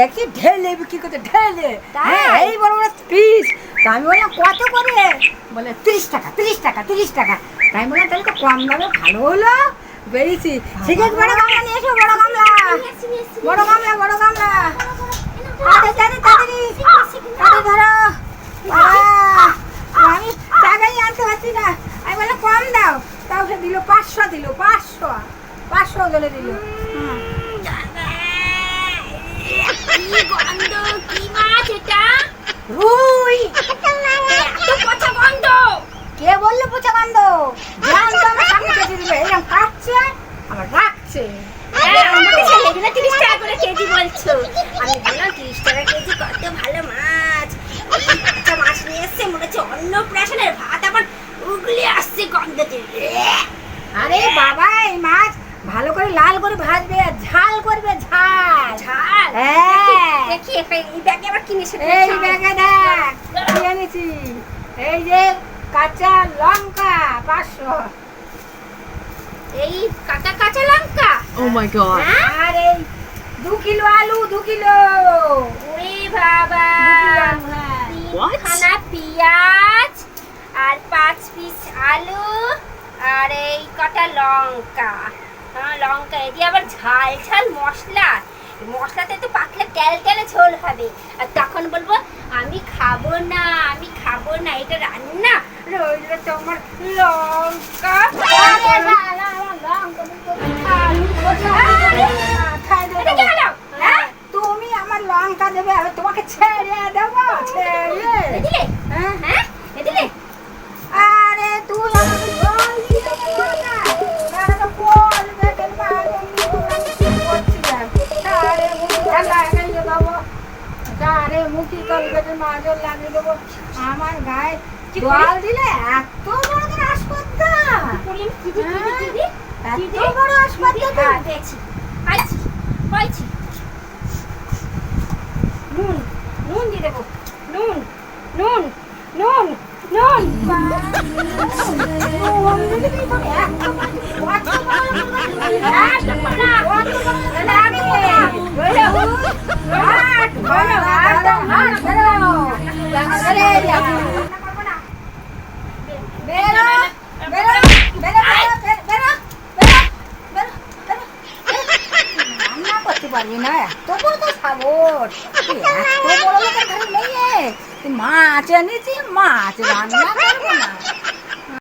দেখছি ঢেলে বিক্রি করতে ঢেলে? হ্যাঁ এই বড় বড় পিস তা আমি বললাম কত করে? বলে তিরিশ টাকা তিরিশ টাকা তিরিশ টাকা। তাই আমি বললাম তাহলে তো কম দামে ভালো হলো। বেরিয়েছি। ঠিক আছে বড় গামলা নিয়ে এসো বড় গামলা। বড় গামলা বড় গামলা। তাড়াতাড়ি তাড়াতাড়ি ধরো। আমি টাকাই আনতে পারছি না। আমি বললাম কম দাও। তাও সে দিল পাঁচশো দিল পাঁচশো। পাঁচশো ধরে দিল। কি গন্ধ কি মাছ এটা রুই। এত পচা গন্ধ। কে বলল পোচা গন্ধ? জানতো আমার সামনে কেটে দিবে। এরকম কাটছে? আমার রাখছে। হ্যাঁ, আমাকে ছেলেগুলো তিরিশ টাকা করে কেজি বলছো। আমি বললাম তিরিশ টাকা কেজি কত ভালো মাছ। এই মাছ নিয়ে এসছে মনে হচ্ছে অন্নপ্রাশনের ভাত আবার উগলে আসছে গন্ধতে আরে বাবা এই মাছ ভালো করে লাল করে ভাজবে আর ঝাল করবে ঝাল। ঝাল? হ্যাঁ। দেখি দেখি এই ব্যাগে আবার কিনেছে এই ব্যাগে দেখ কি এনেছি? এই যে কাঁচা লঙ্কা পাঁচশো। এই কাঁচা কাঁচা লঙ্কা? Oh my god. হ্যাঁ? আর এই দু কিলো আলু দু কিলো। ওরে বাবা। দু কিলো আলু, হ্যাঁ। পেঁয়াজ আর পাঁচ পিস আলু আর এই কটা লঙ্কা। হ্যাঁ লঙ্কা। এদি আবার ঝাল ঝাল মশলা। মশলাতে তো পাতলা তেল তেলে ঝোল হবে আর তখন বলব আমি খাব না আমি খাব না এটা রান্না রইল তোমার লঙ্কা? হ্যাঁ? তুমি আমার লঙ্কা দেবে আমি তোমাকে ছেড়ে দেবো ছেড়ে হ্যাঁ? হ্যাঁ মুখি কল করে নজর লাগিয়ে দেবো। আমার গায়ে জল দিলে এত বড় করে আসপাতা হ্যাঁ, এত বড় আসপাতা হ্যাঁ, দেখছি। পাইছি পাইছি। নুন নুন দিয়ে দেবো। নুন নুন নুন নুন। নুন হ্যাঁ, পারবি না? এত বড় সাগর। এত বড় লোকের ঘরে নেই মাছ এনেছি মাছ রান্না করব না।